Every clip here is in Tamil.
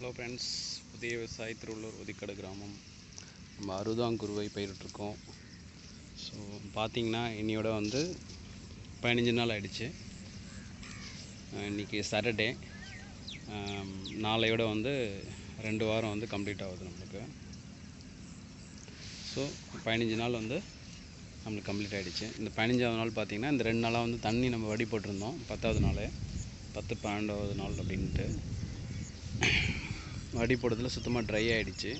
ஹலோ ஃப்ரெண்ட்ஸ் புதிய விவசாயி திருவள்ளூர் ஒதிக்கடை கிராமம். நம்ம அறுதாங்குருவை பயிரிட்டிருக்கோம். ஸோ பார்த்திங்கன்னா இன்னையோட வந்து பதினஞ்சு நாள் ஆகிடுச்சு இன்றைக்கி இன்னைக்கு சாட்டர்டே நாளையோட வந்து ரெண்டு வாரம் வந்து கம்ப்ளீட் ஆகுது நம்மளுக்கு. ஸோ பதினஞ்சு நாள் வந்து நம்மளுக்கு கம்ப்ளீட் ஆகிடுச்சு இந்த பதினஞ்சாவது நாள் பார்த்திங்கன்னா இந்த ரெண்டு நாளாக வந்து தண்ணி நம்ம வடி போட்டிருந்தோம். பத்தாவது நாள். பத்து பன்னெண்டாவது நாள் அப்படின்ட்டு. வடி போடுறதுல சுத்தமாக ட்ரை ஆகிடுச்சு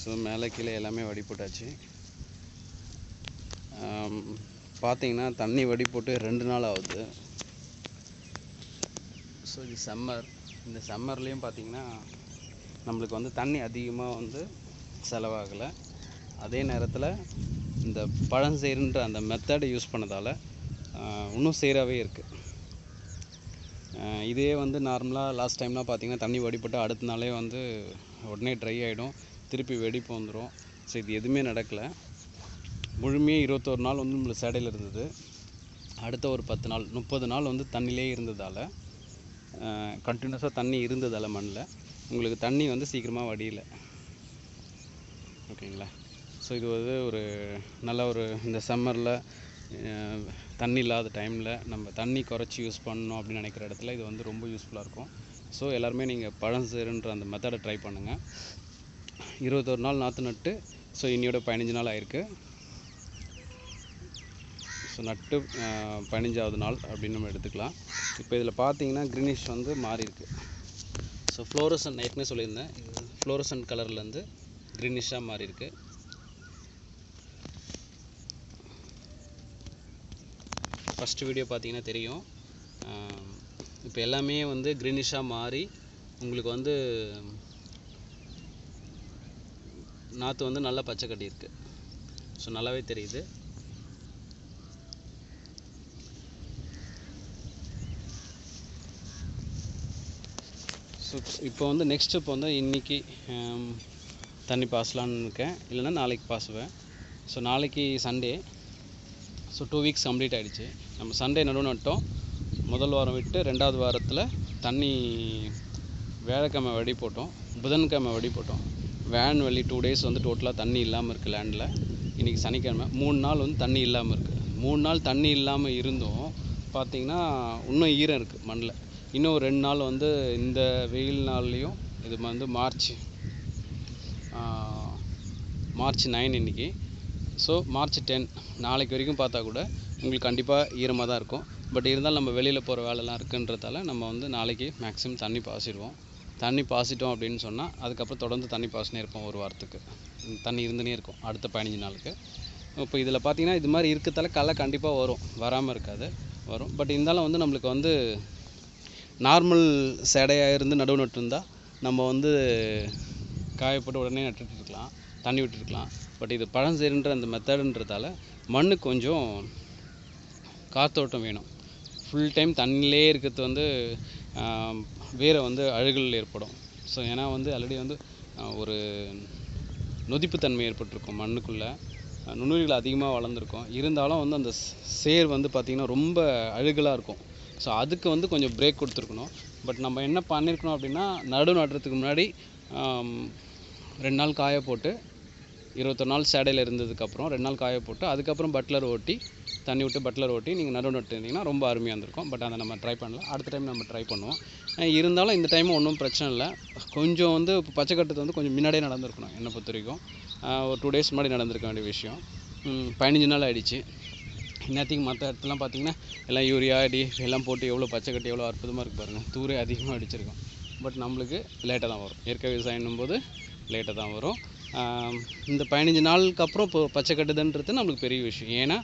ஸோ மேலே கீழே எல்லாமே வடி போட்டாச்சு பார்த்தீங்கன்னா தண்ணி வடி போட்டு ரெண்டு நாள் ஆகுது. ஸோ இது சம்மர் இந்த சம்மர்லேயும் பார்த்திங்கன்னா நம்மளுக்கு வந்து தண்ணி அதிகமாக வந்து செலவாகலை. அதே நேரத்தில் இந்த பழம் பழஞ்செயர்ன்ற அந்த மெத்தடை யூஸ் பண்ணதால் இன்னும் சீராகவே இருக்குது இதே வந்து நார்மலாக லாஸ்ட் டைம்லாம் பார்த்திங்கன்னா தண்ணி வடிபட்டு அடுத்த நாளே வந்து உடனே ட்ரை ஆகிடும் திருப்பி வெடிப்பு வந்துடும் ஸோ இது எதுவுமே நடக்கலை. முழுமையாக இருபத்தோரு நாள் வந்து நம்மளுக்கு சேடையில் இருந்தது. அடுத்த ஒரு பத்து நாள் முப்பது நாள் வந்து தண்ணியிலே இருந்ததால் கண்டினியூஸாக தண்ணி இருந்ததால் மண்ணில் உங்களுக்கு தண்ணி வந்து சீக்கிரமாக வடியலை. ஓகேங்களா? ஸோ இது வந்து ஒரு நல்ல ஒரு இந்த சம்மரில் தண்ணி இல்லாத டைமில் நம்ம தண்ணி குறைச்சி யூஸ் பண்ணணும் அப்படின்னு நினைக்கிற இடத்துல இது வந்து ரொம்ப யூஸ்ஃபுல்லாக இருக்கும். ஸோ எல்லாருமே நீங்கள் பழம் சேருன்ற அந்த மெத்தடை ட்ரை பண்ணுங்கள் இருபத்தொரு நாள் நாற்று நட்டு ஸோ இன்னையோட பதினஞ்சு நாள் ஆயிருக்கு. ஸோ நட்டு பதினஞ்சாவது நாள் அப்படின்னு நம்ம எடுத்துக்கலாம். இப்போ இதில் பார்த்தீங்கன்னா க்ரீனிஷ் வந்து மாறி இருக்கு ஸோ ஃப்ளோரசன் ஏற்கனவே சொல்லியிருந்தேன் ஃப்ளோரசன் கலர்லேருந்து க்ரீனிஷாக மாறி இருக்குது ஃபஸ்ட்டு வீடியோ பார்த்தீங்கன்னா தெரியும். இப்போ எல்லாமே வந்து க்ரீனிஷாக மாறி உங்களுக்கு வந்து நாற்று வந்து நல்லா பச்சை கட்டி இருக்கு ஸோ நல்லாவே தெரியுது. ஸோ இப்போ வந்து நெக்ஸ்ட் இப்போ வந்து இன்னைக்கு தண்ணி பாசலான்னு இருக்கேன். இல்லைன்னா நாளைக்கு பாசுவேன். ஸோ நாளைக்கு Sunday so two weeks complete ஆகிடுச்சு நம்ம சண்டே நடுவு நட்டோம் முதல் வாரம் விட்டு ரெண்டாவது வாரத்தில் தண்ணி வியாழக்கிழமை வெடி போட்டோம். புதன்கிழமை வெடி போட்டோம். வேன் வழி டூ டேஸ் வந்து டோட்டலாக தண்ணி இல்லாமல் இருக்குது லேண்டில் இன்றைக்கி சனிக்கிழமை. மூணு நாள் வந்து தண்ணி இல்லாமல் இருக்குது மூணு நாள் தண்ணி இல்லாமல் இருந்தும். பார்த்தீங்கன்னா இன்னும் ஈரம் இருக்குது மண்ணில் இன்னும் ஒரு ரெண்டு நாள் வந்து இந்த வெயில் நாள்லேயும் இது வந்து மார்ச் மார்ச் நைன் இன்னைக்கு. ஸோ மார்ச் டென் நாளைக்கு வரைக்கும் பார்த்தா கூட உங்களுக்கு கண்டிப்பாக ஈரமாக தான் இருக்கும். பட் இருந்தாலும் நம்ம வெளியில் போகிற வேலைலாம் இருக்குன்றதால நம்ம வந்து நாளைக்கு மேக்ஸிமம் தண்ணி பாசிடுவோம் தண்ணி பாசிட்டோம் அப்படின்னு சொன்னால் அதுக்கப்புறம் தொடர்ந்து தண்ணி பாசினே இருப்போம் ஒரு வாரத்துக்கு. தண்ணி இருந்துனே இருக்கும் அடுத்த பதினஞ்சு நாளுக்கு. இப்போ இதில் பார்த்தீங்கன்னா இது மாதிரி இருக்கிறதால களை கண்டிப்பாக வரும். வராமல் இருக்காது. வரும். பட் இருந்தாலும் வந்து நம்மளுக்கு வந்து நார்மல் சேடையாக இருந்து நடுவு நட்டுருந்தால் நம்ம வந்து காயப்பட்டு உடனே நட்டுட்டு இருக்கலாம். தண்ணி விட்டுருக்கலாம். பட் இது பழஞ்சேருன்ற அந்த மெத்தடுன்றதால மண்ணு கொஞ்சம் காத்தோட்டம் வேணும். ஃபுல் டைம் தண்ணியிலே இருக்கிறது வந்து வேரை வந்து அழுகல் ஏற்படும். ஸோ ஏன்னா வந்து ஆல்ரெடி வந்து ஒரு நொதிப்புத்தன்மை ஏற்பட்டிருக்கும் மண்ணுக்குள்ளே. நுண்ணுயிர்கள் அதிகமாக வளர்ந்துருக்கும். இருந்தாலும் வந்து அந்த சேர் வந்து பார்த்திங்கன்னா ரொம்ப அழுகலாக இருக்கும். ஸோ அதுக்கு வந்து கொஞ்சம் பிரேக் கொடுத்துருக்கணும். பட் நம்ம என்ன பண்ணியிருக்கணும் அப்படின்னா நடு நடுறதுக்கு முன்னாடி ரெண்டு நாள் காய போட்டு இருபத்தொரு நாள் சேடையில் இருந்ததுக்கப்புறம் ரெண்டு நாள் காய போட்டு அதுக்கப்புறம் பட்லர் ஓட்டி தண்ணி விட்டு பட்லர் ஓட்டி நீங்கள் நடுவு நட்டு இருந்தீங்கன்னா ரொம்ப அருமையாக இருந்திருக்கும். பட் அதை நம்ம ட்ரை பண்ணல அடுத்த டைம் நம்ம ட்ரை பண்ணுவோம். இருந்தாலும் இந்த டைம் ஒன்றும் பிரச்சனை இல்லை. கொஞ்சம் வந்து இப்போ பச்சை கட்டுறது வந்து கொஞ்சம் முன்னாடியே நடந்திருக்கணும் என்னை பொறுத்த வரைக்கும். ஒரு டூ டேஸ் முன்னாடி நடந்திருக்க வேண்டிய விஷயம். பதினஞ்சு நாள் ஆகிடுச்சு இன்னத்துக்கு மற்ற இடத்துலாம் பார்த்தீங்கன்னா எல்லாம் யூரியா டி எல்லாம் போட்டு எவ்வளோ பச்சை கட்டி எவ்வளோ அற்புதமாக இருக்குது பாருங்கள் தூரே அதிகமாக அடிச்சிருக்கோம் பட் நம்மளுக்கு லேட்டாக தான் வரும். இயற்கை விவசாயம்னும் போது லேட்டாக தான் வரும். இந்த பதினஞ்சு நாளுக்கு அப்புறம் இப்போ பச்சை கட்டுதுன்றது நம்மளுக்கு பெரிய விஷயம். ஏன்னா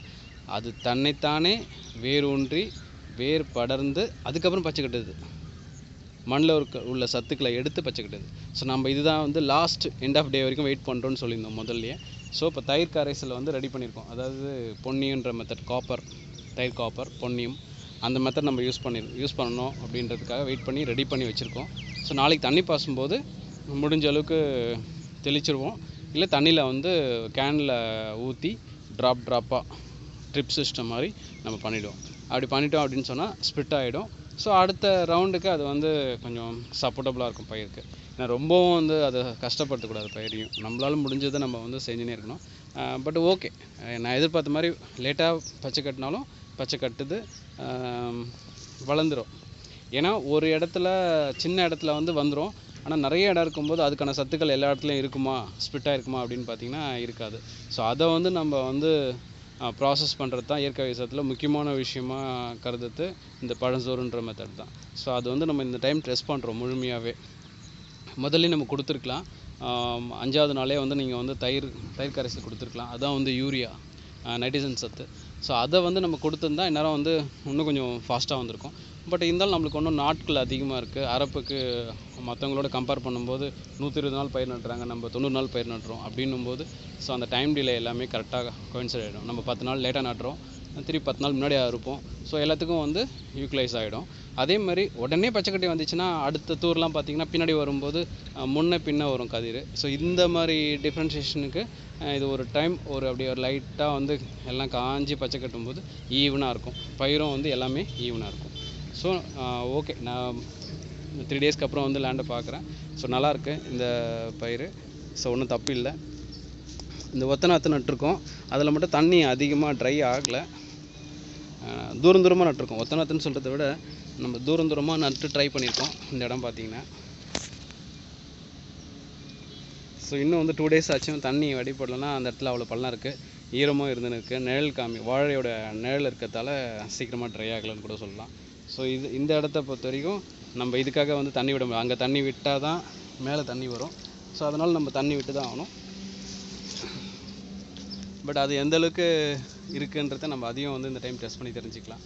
அது தன்னைத்தானே வேர் ஊன்றி வேர் படர்ந்து அதுக்கப்புறம் பச்சை கட்டுது. மண்ணில் இருக்க உள்ள சத்துக்களை எடுத்து பச்சை கட்டுது. ஸோ நம்ம இதுதான் வந்து லாஸ்ட் எண்ட் ஆஃப் டே வரைக்கும் வெயிட் பண்ணுறோன்னு சொல்லியிருந்தோம் முதல்லையே. ஸோ இப்போ தயிர் கரைசலை வந்து ரெடி பண்ணியிருக்கோம். அதாவது பொன்னியன்ற மெத்தட் காப்பர் தயிர் காப்பர் பொன்னியம் அந்த மெத்தட் நம்ம யூஸ் பண்ணி யூஸ் பண்ணணும் அப்படின்றதுக்காக வெயிட் பண்ணி ரெடி பண்ணி வச்சுருக்கோம். ஸோ நாளைக்கு தண்ணி பாசும்போது முடிஞ்ச அளவுக்கு தெளிச்சிருவோம். இல்லை தண்ணியில் வந்து கேனில் ஊற்றி ட்ராப் ட்ராப்பாக ட்ரிப் சிஸ்டம் மாதிரி நம்ம பண்ணிவிடுவோம் அப்படி பண்ணிட்டோம் அப்படின்னு சொன்னால் ஸ்ப்ளிட் ஆகிடும் ஸோ அடுத்த ரவுண்டுக்கு அது வந்து கொஞ்சம் சப்போர்ட்டபுளாக இருக்கும் பயிருக்கு. ஏன்னா ரொம்பவும் வந்து அதை கஷ்டப்படுத்தக்கூடாது பயிரையும். நம்மளால முடிஞ்சதை நம்ம வந்து செஞ்சுனே இருக்கணும். பட் ஓகே நான் எதிர்பார்த்த மாதிரி லேட்டாக பச்சை கட்டினாலும் பச்சை கட்டுது வளர்ந்துடும் வளர்ந்துரும். ஏன்னா ஒரு இடத்துல சின்ன இடத்துல வந்து வந்துடும் ஆனால் நிறைய இடம் இருக்கும்போது அதுக்கான சத்துக்கள் எல்லா இடத்துலையும் இருக்குமா? ஸ்ப்ளிட்டாக இருக்குமா அப்படின்னு பார்த்தீங்கன்னா இருக்காது. ஸோ அதை வந்து நம்ம வந்து ப்ராசஸ் பண்ணுறது தான் இயற்கை விவசாயத்தில் முக்கியமான விஷயமா கருதுறது இந்த பழஞ்சோறுன்ற மெத்தட் தான். ஸோ அது வந்து நம்ம இந்த டைம் ட்ரெஸ் பண்ணுறோம் முழுமையாகவே முதல்ல நம்ம கொடுத்துருக்கலாம். அஞ்சாவது நாளே வந்து நீங்கள் வந்து தயிர் தயிர் கரைசல் கொடுத்துருக்கலாம். அதான் வந்து யூரியா நைட்ரஜன் சத்து. ஸோ அதை வந்து நம்ம கொடுத்துருந்தா இந்நேரம் வந்து இன்னும் கொஞ்சம் ஃபாஸ்ட்டாக வந்திருக்கும். பட் இருந்தாலும் நம்மளுக்கு இன்னும் நாட்கள் அதிகமாக இருக்குது அரப்புக்கு மற்றவங்களோட கம்பேர் பண்ணும்போது நூற்றி இருபது நாள் பயிர் நட்டுறாங்க நம்ம தொண்ணூறு நாள் பயிர் நட்டுறோம் அப்படின்னும் போது ஸோ அந்த டைம் டிலே எல்லாமே கரெக்டாக கோயின்சைட் ஆகிடும் நம்ம பத்து நாள் லேட்டாக நட்டுறோம் திருப்பி பத்து நாள் முன்னாடி இருப்போம் ஸோ எல்லாத்துக்கும் வந்து யூட்டிலைஸ் ஆகிடும் அதே மாதிரி உடனே பச்சைக்கட்டி வந்துச்சுன்னா அடுத்த தூர்லாம் பார்த்தீங்கன்னா பின்னாடி வரும்போது அஹ், முன்ன பின்ன வரும் கதிர். ஸோ இந்த மாதிரி டிஃப்ரென்ஷியேஷனுக்கு இது ஒரு டைம் ஒரு அப்படியே ஒரு லைட்டாக வந்து எல்லாம் காஞ்சி பச்சை கட்டும்போது ஈவனாக இருக்கும். பயிரும் வந்து எல்லாமே ஈவனாக இருக்கும். ஸோ ஓகே நான் த்ரீ டேஸ்க்கு அப்புறம் வந்து லேண்டை பார்க்குறேன். ஸோ நல்லாயிருக்கு இந்த பயிர் ஸோ ஒன்றும் தப்பு இல்லை. இந்த ஒத்த நாற்று நட்டிருக்கோம். அதில் மட்டும் தண்ணி அதிகமாக ட்ரை ஆகலை. தூரம் தூரமாக நட்டிருக்கோம். ஒத்த நாற்றுன்னு சொல்கிறத விட நம்ம தூரம் தூரமாக நட்டு ட்ரை பண்ணியிருக்கோம். இந்த இடம் பார்த்தீங்கன்னா. ஸோ இன்னும் வந்து டூ டேஸ் ஆச்சும் தண்ணி வடிபடலைன்னா அந்த இடத்துல அவ்வளோ பள்ளம் இருக்குது ஈரமாக இருந்துன்னு இருக்குது நிழல் காமி வாழையோட நிழல் இருக்கிறதால சீக்கிரமாக ட்ரை ஆகலைன்னு கூட சொல்லலாம். ஸோ இது இந்த இடத்த பொறுத்த வரைக்கும் நம்ம இதுக்காக வந்து தண்ணி விட முடியாது அங்கே தண்ணி விட்டால் தான் மேலே தண்ணி வரும். ஸோ அதனால் நம்ம தண்ணி விட்டு தான் ஆகணும். பட் அது எந்த அளவுக்கு இருக்குன்றத நம்ம அதையும் வந்து இந்த டைம் டெஸ்ட் பண்ணி தெரிஞ்சுக்கலாம்.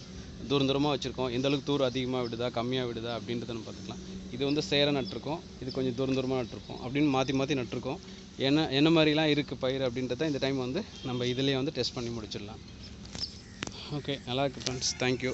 தூரம் தூரமாக வச்சுருக்கோம். எந்த அளவுக்கு தூரம் அதிகமாக விடுதா கம்மியாக விடுதா அப்படின்றத நம்ம பார்த்துக்கலாம். இது வந்து சேர நட்டிருக்கோம். இது கொஞ்சம் தூரம் தூரமாக நட்டிருக்கோம் அப்படின்னு மாற்றி மாற்றி நட்டிருக்கோம். என்ன என்ன மாதிரிலாம் இருக்குது பயிர் அப்படின்றத இந்த டைம் வந்து நம்ம இதுலேயே வந்து டெஸ்ட் பண்ணி முடிச்சிடலாம். ஓகே நல்லா இருக்கு ஃப்ரெண்ட்ஸ் தேங்க்யூ